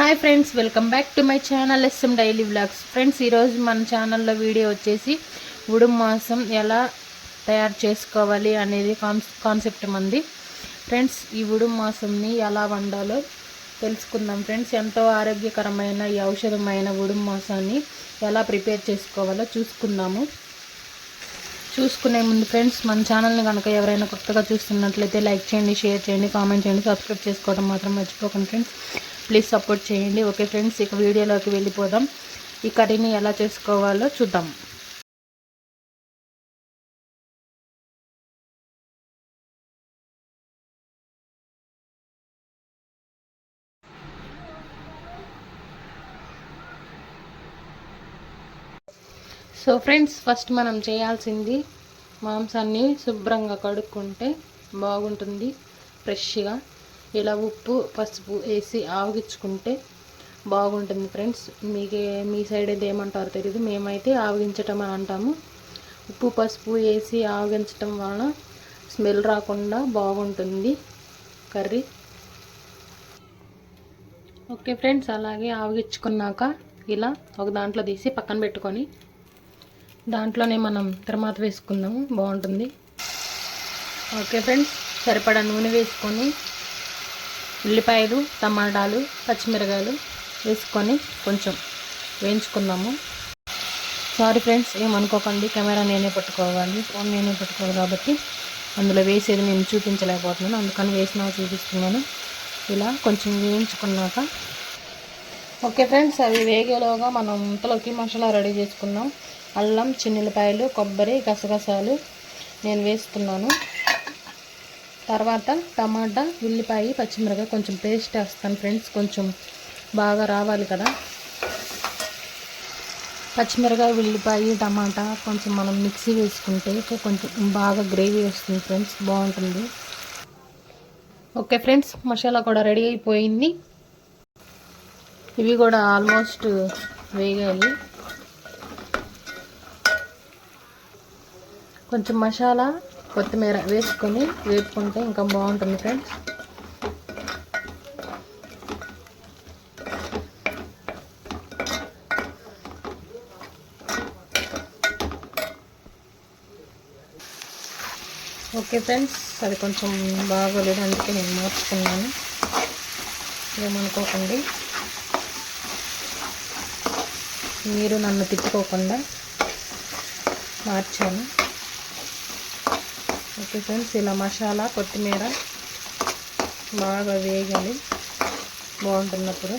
Hi friends welcome back to my channel SM daily vlogs. Friends ఈరోజు మన ఛానల్లో video వచ్చేసి ఉడుం మాసం ఎలా తయారు చేసుకోవాలి అనేది కాన్ కాన్సెప్ట్ మంది. ఫ్రెండ్స్ ఈ ఉడుం మాసంని ఎలా వండాలో తెలుసుకుందాం. ఫ్రెండ్స్ ఎంతో ఆరోగ్యకరమైన ఈ ఔషధమైన ఉడుం మాసాన్ని ఎలా ప్రిపేర్ చేసుకోవాలో చూసుకుందాము. చూసుకునే ముందు ఫ్రెండ్స్ మన ఛానల్ని కనుక ఎవరైనా కొత్తగా చూస్తున్నట్లయితే లైక్ చేయండి షేర్ చేయండి కామెంట్ చేయండి సబ్స్క్రైబ్ చేసుకోవడం మాత్రం మర్చిపోకండి ఫ్రెండ్స్. ప్లీజ్ సపోర్ట్ చేయండి. ఓకే ఫ్రెండ్స్ ఇక వీడియోలోకి వెళ్ళిపోదాం. ఈ కర్రీని ఎలా చేసుకోవాలో చూద్దాం. సో ఫ్రెండ్స్ ఫస్ట్ మనం చేయాల్సింది మాంసాన్ని శుభ్రంగా కడుక్కుంటే బాగుంటుంది ఫ్రెష్గా. ఇలా ఉప్పు పసుపు వేసి ఆవగించుకుంటే బాగుంటుంది ఫ్రెండ్స్. మీకే మీ సైడ్ అయితే ఏమంటారో తెలియదు మేమైతే ఆవగించటం అని అంటాము. ఉప్పు పసుపు వేసి ఆవగించటం వలన స్మెల్ రాకుండా బాగుంటుంది కర్రీ. ఓకే ఫ్రెండ్స్ అలాగే ఆవగించుకున్నాక ఇలా ఒక దాంట్లో తీసి పక్కన పెట్టుకొని దాంట్లోనే మనం తర్వాత వేసుకుందాము. బాగుంటుంది. ఓకే ఫ్రెండ్స్ సరిపడా నూనె వేసుకొని ఉల్లిపాయలు టమాటాలు పచ్చిమిరకాయలు వేసుకొని కొంచెం వేయించుకుందాము. సారీ ఫ్రెండ్స్ ఏమనుకోకండి కెమెరా నేనే పట్టుకోవాలి. ఫోన్ నేనే పట్టుకోవాలి కాబట్టి అందులో వేసేది నేను చూపించలేకపోతున్నాను. అందుకని వేసినా చూపిస్తున్నాను. ఇలా కొంచెం వేయించుకున్నాక. ఓకే ఫ్రెండ్స్ అవి వేగేలోగా మనం ఇంతలోకి మసాలా రెడీ చేసుకున్నాం. అల్లం చిన్నులపాయలు కొబ్బరి గసగసాలు నేను వేస్తున్నాను. తర్వాత టమాటా ఉల్లిపాయ పచ్చిమిరపకాయ కొంచెం పేస్ట్ వేస్తాను ఫ్రెండ్స్ కొంచెం బాగా రావాలి కదా. పచ్చిమిరకాయ ఉల్లిపాయ టమాటా కొంచెం మనం మిక్సీ వేసుకుంటే కొంచెం బాగా గ్రేవీ వస్తుంది ఫ్రెండ్స్ బాగుంటుంది. ఓకే ఫ్రెండ్స్ మసాలా కూడా రెడీ అయిపోయింది. ఇవి కూడా ఆల్మోస్ట్ వేగాలి కొంచెం మసాలా కొత్తిమీర వేసుకొని వేపుకుంటే ఇంకా బాగుంటుంది ఫ్రెండ్స్. ఓకే ఫ్రెండ్స్ అది కొంచెం బాగోలేదు అందుకే నేను మార్చుకున్నాను. ఏమనుకోకండి మీరు నన్ను తిట్టుకోకుండా మార్చాను. ఓకే ఫ్రెండ్స్ ఇలా మసాలా కొత్తిమీర బాగా వేగాలి. బాగుంటున్నప్పుడు.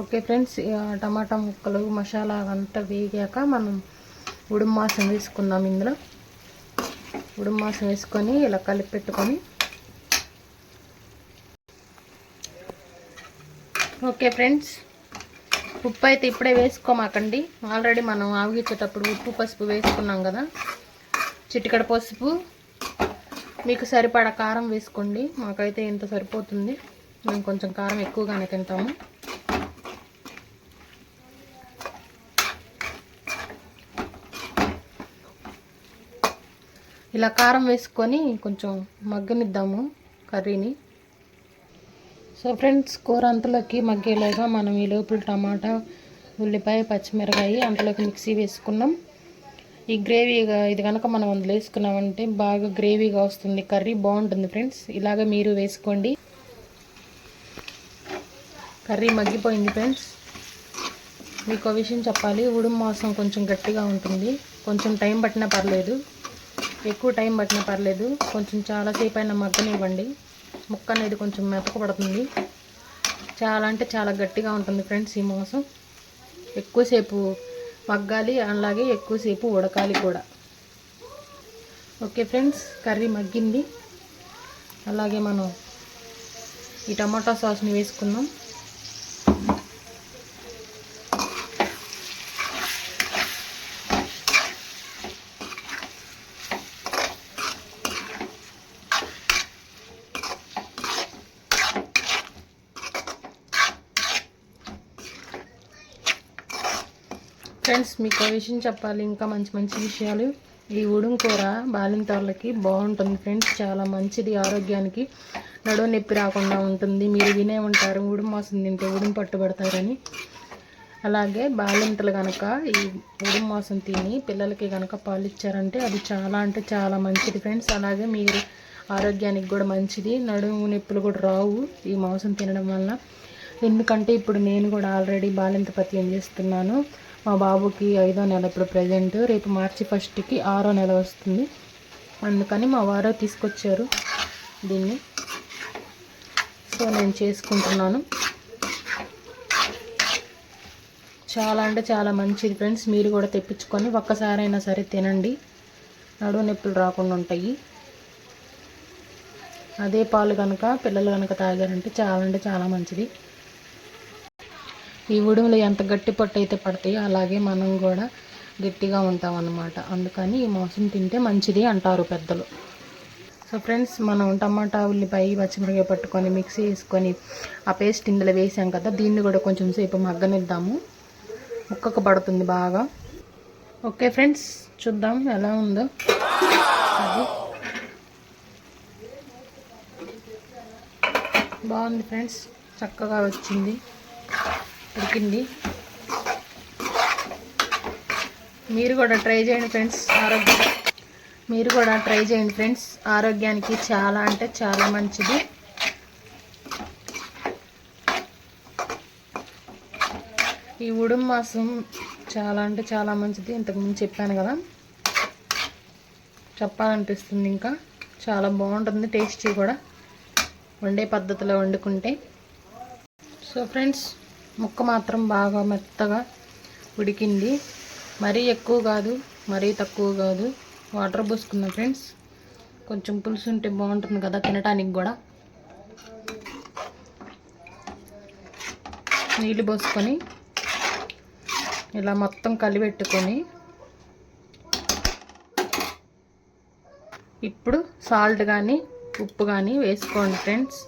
ఓకే ఫ్రెండ్స్ టమాటా ముక్కలు మసాలా అంతా వేగాక మనం ఉడుమాసం వేసుకుందాం ఇందులో. ఉడుమాసం వేసుకొని ఇలా కలిపి పెట్టుకొని. ఓకే ఫ్రెండ్స్ ఉప్పు అయితే ఇప్పుడే వేసుకోమాకండి. ఆల్రెడీ మనం ఆవిగించేటప్పుడు ఉప్పు పసుపు వేసుకున్నాం కదా. చిటికడ పసుపు. మీకు సరిపడా కారం వేసుకోండి. మాకైతే ఇంత సరిపోతుంది. మేము కొంచెం కారం ఎక్కువగానే తింటాము. ఇలా కారం వేసుకొని కొంచెం మగ్గనిద్దాము కర్రీని. సో ఫ్రెండ్స్ కూర అంతలోకి మగ్గేలాగా మనం ఈ లోపల టమాటా ఉల్లిపాయ పచ్చిమిరకాయ అంతలోకి మిక్సీ వేసుకున్నాం. ఈ గ్రేవీగా ఇది కనుక మనం అందులో వేసుకున్నామంటే బాగా గ్రేవీగా వస్తుంది. కర్రీ బాగుంటుంది ఫ్రెండ్స్. ఇలాగ మీరు వేసుకోండి. కర్రీ మగ్గిపోయింది ఫ్రెండ్స్. మీకు ఒక విషయం చెప్పాలి. ఉడుం మాసం కొంచెం గట్టిగా ఉంటుంది. కొంచెం టైం పట్టినా పర్లేదు. ఎక్కువ టైం పట్టినా పర్లేదు. కొంచెం చాలాసేపు అయినా మగ్గనివ్వండి. ముక్క అనేది కొంచెం మెతకపడుతుంది. చాలా అంటే చాలా గట్టిగా ఉంటుంది ఫ్రెండ్స్ ఈ మాంసం. ఎక్కువసేపు మగ్గాలి అలాగే ఎక్కువసేపు ఉడకాలి కూడా. ఓకే ఫ్రెండ్స్ కర్రీ మగ్గింది. అలాగే మనం ఈ టమాటా సాస్ని వేసుకుందాం ఫ్రెండ్స్ మీకు విషయం చెప్పాలి. ఇంకా మంచి మంచి విషయాలు. ఈ ఉడుం కూర బాలింత వాళ్ళకి బాగుంటుంది ఫ్రెండ్స్. చాలా మంచిది ఆరోగ్యానికి. నడువు నొప్పి రాకుండా ఉంటుంది. మీరు వినే ఉంటారు ఉడుం మాసం తింటే ఉడుం పట్టుబడతారని. అలాగే బాలింతలు కనుక ఈ ఉడుం మాసం తిని పిల్లలకి కనుక పాలు ఇచ్చారంటే అది చాలా అంటే చాలా మంచిది ఫ్రెండ్స్. అలాగే మీరు ఆరోగ్యానికి కూడా మంచిది. నడుము నొప్పులు కూడా రావు ఈ మాంసం తినడం వల్ల ఎందుకంటే ఇప్పుడు నేను కూడా ఆల్రెడీ బాలింత పత్యం చేస్తున్నాను. మా బాబుకి ఐదో నెల ఇప్పుడు ప్రజెంట్ రేపు మార్చి ఫస్ట్కి ఆరో నెల వస్తుంది. అందుకని మా వారు తీసుకొచ్చారు దీన్ని. సో నేను చేసుకుంటున్నాను. చాలా అంటే చాలా మంచిది ఫ్రెండ్స్ మీరు కూడా తెప్పించుకొని ఒక్కసారైనా సరే తినండి. నడువు నొప్పులు రాకుండా ఉంటాయి. అదే పాలు కనుక పిల్లలు కనుక తాగారంటే చాలా అంటే చాలా మంచిది. ఈ ఉడుములు ఎంత గట్టి పట్టు అయితే పడతాయో అలాగే మనం కూడా గట్టిగా ఉంటాం అన్నమాట అందుకని ఈ మాంసం తింటే మంచిది అంటారు పెద్దలు. సో ఫ్రెండ్స్ మనం టమాటా ఉల్లిపాయ పచ్చిమిరపకాయ పట్టుకొని మిక్సీ వేసుకొని ఆ పేస్ట్ ఇందులో వేసాం కదా దీన్ని కూడా కొంచెం సేపు మగ్గనిద్దాము. ముక్కకు పడుతుంది బాగా. ఓకే ఫ్రెండ్స్ చూద్దాం ఎలా ఉందో. అది బాగుంది ఫ్రెండ్స్ చక్కగా వచ్చింది. ఉడికింది. మీరు కూడా ట్రై చేయండి ఫ్రెండ్స్ ఆరోగ్యం మీరు కూడా ట్రై చేయండి ఫ్రెండ్స్ ఆరోగ్యానికి చాలా అంటే చాలా మంచిది. ఈ ఉడుం మాసం చాలా అంటే చాలా మంచిది ఇంతకుముందు చెప్పాను కదా. చెప్పాలనిపిస్తుంది ఇంకా చాలా బాగుంటుంది టేస్టీ కూడా వండే పద్ధతిలో వండుకుంటే. సో ఫ్రెండ్స్ ముక్క మాత్రం బాగా మెత్తగా ఉడికింది. మరీ ఎక్కువ కాదు మరీ తక్కువ కాదు. వాటర్ పోసుకున్నా ఫ్రెండ్స్. కొంచెం పులుసు ఉంటే బాగుంటుంది కదా తినడానికి కూడా. నీళ్ళు పోసుకొని ఇలా మొత్తం కలిపెట్టుకొని ఇప్పుడు సాల్ట్ కానీ ఉప్పు కానీ వేసుకోండి ఫ్రెండ్స్.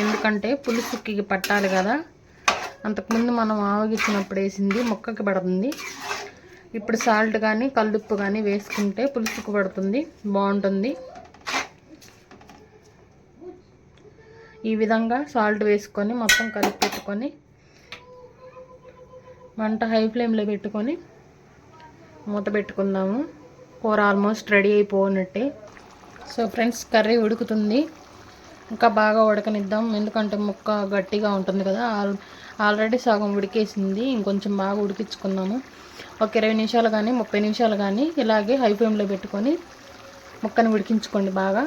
ఎందుకంటే పులుసుకి పట్టాలి కదా. అంతకుముందు మనం ఆవగించినప్పుడు వేసింది ముక్కకి పడుతుంది. ఇప్పుడు సాల్ట్ కానీ కల్లుప్పు కానీ వేసుకుంటే పులుసుకు పడుతుంది బాగుంటుంది. ఈ విధంగా సాల్ట్ వేసుకొని మొత్తం కలిపి పెట్టుకొని మంట హై ఫ్లేమ్లో పెట్టుకొని మూత పెట్టుకుందాము. కూర ఆల్మోస్ట్ రెడీ అయిపోనట్టే సో ఫ్రెండ్స్ కర్రీ ఉడుకుతుంది. ఇంకా బాగా ఉడకనిద్దాం. ఎందుకంటే ముక్క గట్టిగా ఉంటుంది కదా ఆల్రెడీ సగం ఉడికేసింది ఇంకొంచెం బాగా ఉడికించుకుందాము ఒక ఇరవై నిమిషాలు కానీ ముప్పై నిమిషాలు కానీ ఇలాగే హై ఫ్లేమ్లో పెట్టుకొని ముక్కని ఉడికించుకోండి బాగా.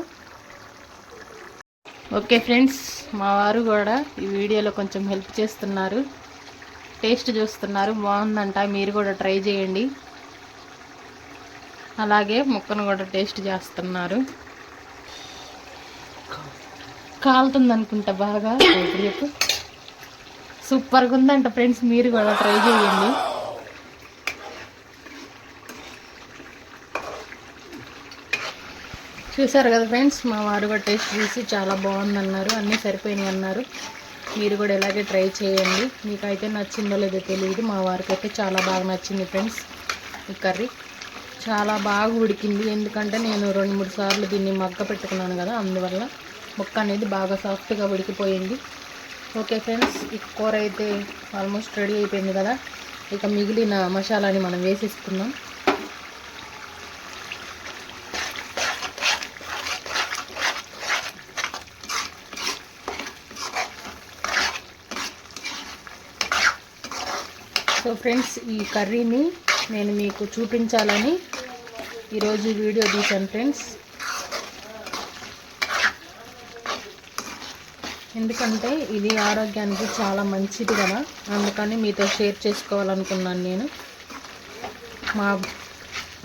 ఓకే ఫ్రెండ్స్ మా వారు కూడా ఈ వీడియోలో కొంచెం హెల్ప్ చేస్తున్నారు. టేస్ట్ చూస్తున్నారు బాగుందంట మీరు కూడా ట్రై చేయండి. అలాగే ముక్కను కూడా టేస్ట్ చేస్తున్నారు. కాలుతుంది అనుకుంటా బాగా రేపు సూపర్గా ఉందంట ఫ్రెండ్స్ మీరు కూడా ట్రై చేయండి. చూసారు కదా ఫ్రెండ్స్ మా వారు కూడా టేస్ట్ చూసి చాలా బాగుందన్నారు అన్నీ సరిపోయినాయి అన్నారు. మీరు కూడా ఇలాగే ట్రై చేయండి. మీకైతే నచ్చిందో లేదో తెలియదు మా వారికి అయితే చాలా బాగా నచ్చింది ఫ్రెండ్స్ ఈ కర్రీ. చాలా బాగా ఉడికింది ఎందుకంటే నేను రెండు మూడు సార్లు దీన్ని మగ్గ పెట్టుకున్నాను కదా అందువల్ల ముక్క అనేది బాగా సాఫ్ట్గా ఉడికిపోయింది. ఓకే ఫ్రెండ్స్ ఈ కూర అయితే ఆల్మోస్ట్ రెడీ అయిపోయింది కదా? ఇక మిగిలిన మసాలాని మనం వేసేసుకుందాం. సో ఫ్రెండ్స్ ఈ కర్రీని నేను మీకు చూపించాలని ఈరోజు వీడియో తీశాను ఫ్రెండ్స్ ఎందుకంటే ఇది ఆరోగ్యానికి చాలా మంచిది కదా. అందుకని మీతో షేర్ చేసుకోవాలనుకున్నాను నేను. మా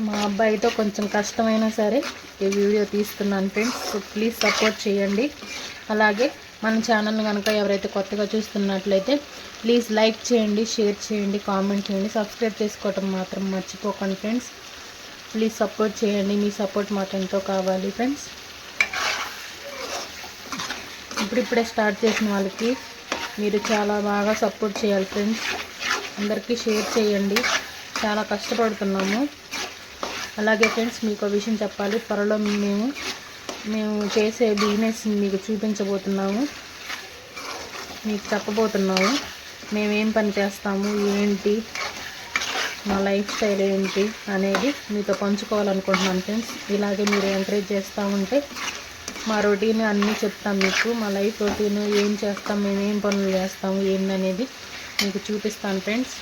మా అబ్బాయితో కొంచెం కష్టమైనా సరే ఈ వీడియో తీస్తున్నాను ఫ్రెండ్స్. సో ప్లీజ్ సపోర్ట్ చేయండి. అలాగే మన ఛానల్ కనుక ఎవరైతే కొత్తగా చూస్తున్నట్లయితే ప్లీజ్ లైక్ చేయండి షేర్ చేయండి కామెంట్ చేయండి. సబ్స్క్రైబ్ చేసుకోవటం మాత్రం మర్చిపోకండి ఫ్రెండ్స్. ప్లీజ్ సపోర్ట్ చేయండి. మీ సపోర్ట్ మాకు ఎంతో కావాలి ఫ్రెండ్స్. ఇప్పుడిప్పుడే స్టార్ట్ చేసిన వాళ్ళకి మీరు చాలా బాగా సపోర్ట్ చేయాలి ఫ్రెండ్స్. అందరికీ షేర్ చేయండి. చాలా కష్టపడుతున్నాము. అలాగే ఫ్రెండ్స్ మీకు ఒక విషయం చెప్పాలి. త్వరలో మేము మేము చేసే బిజినెస్ మీకు చూపించబోతున్నాము. మీకు చెప్పబోతున్నాము. మేమేం పని చేస్తాము? ఏంటి? మా లైఫ్ స్టైల్ ఏంటి? అనేది మీతో పంచుకోవాలనుకుంటున్నాను ఫ్రెండ్స్. ఇలాగే మీరు ఎంకరేజ్ చేస్తూ ఉంటే మా రొటీన్ అన్నీ చెప్తాం మీకు. మా లైఫ్ రొటీన్ ఏం చేస్తాం మేము ఏం పనులు చేస్తాము ఏందనేది మీకు చూపిస్తాను ఫ్రెండ్స్.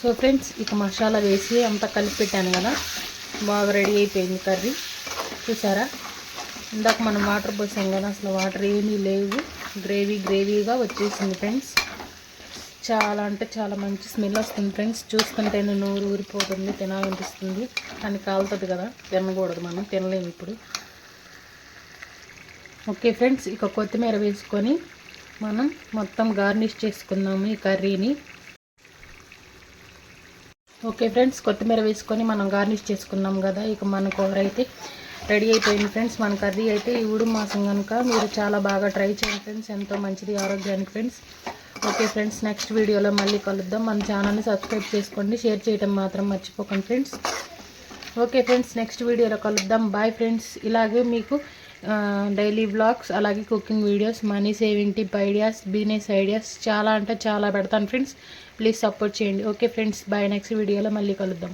సో ఫ్రెండ్స్ ఇక మసాలా వేసి అంతా కలిపి పెట్టాను కదా. బాగా రెడీ అయిపోయింది కర్రీ. చూసారా? ఇందాక మనం వాటర్ పోసాం కదా అసలు వాటర్ ఏమీ లేవు. గ్రేవీ గ్రేవీగా వచ్చేసింది ఫ్రెండ్స్. చాలా అంటే చాలా మంచి స్మెల్ వస్తుంది ఫ్రెండ్స్. చూస్తుంటేనే నోరు ఊరిపోతుంది తినాలనిపిస్తుంది. కానీ కాలుతుంది కదా తినకూడదు మనం తినలేము ఇప్పుడు. ఓకే ఫ్రెండ్స్ ఇక కొత్తిమీర వేసుకొని మనం మొత్తం గార్నిష్ చేసుకుందాము ఈ కర్రీని. ఓకే ఫ్రెండ్స్ కొత్తిమీర వేసుకొని మనం గార్నిష్ చేసుకున్నాం కదా ఇక మన కూర అయితే రెడీ అయిపోయింది ఫ్రెండ్స్. మన కర్రీ అయితే ఈ ఉడుము మాసం కనుక మీరు చాలా బాగా ట్రై చేయండి ఫ్రెండ్స్ ఎంతో మంచిది ఆరోగ్యానికి ఫ్రెండ్స్. ఓకే ఫ్రెండ్స్ నెక్స్ట్ వీడియోలో మళ్ళీ కలుద్దాం. మన ఛానల్ని సబ్స్క్రైబ్ చేసుకోండి షేర్ చేయడం మాత్రం మర్చిపోకండి ఫ్రెండ్స్. ఓకే ఫ్రెండ్స్ నెక్స్ట్ వీడియోలో కలుద్దాం. Bye friends. ఇలాగే మీకు డైలీ బ్లాగ్స్ అలాగే cooking videos money saving tip ideas business ideas చాలా అంటే చాలా పెడతాను ఫ్రెండ్స్ ప్లీజ్ సపోర్ట్ చేయండి. ఓకే ఫ్రెండ్స్ బాయ్ నెక్స్ట్ వీడియోలో మళ్ళీ కలుద్దాం.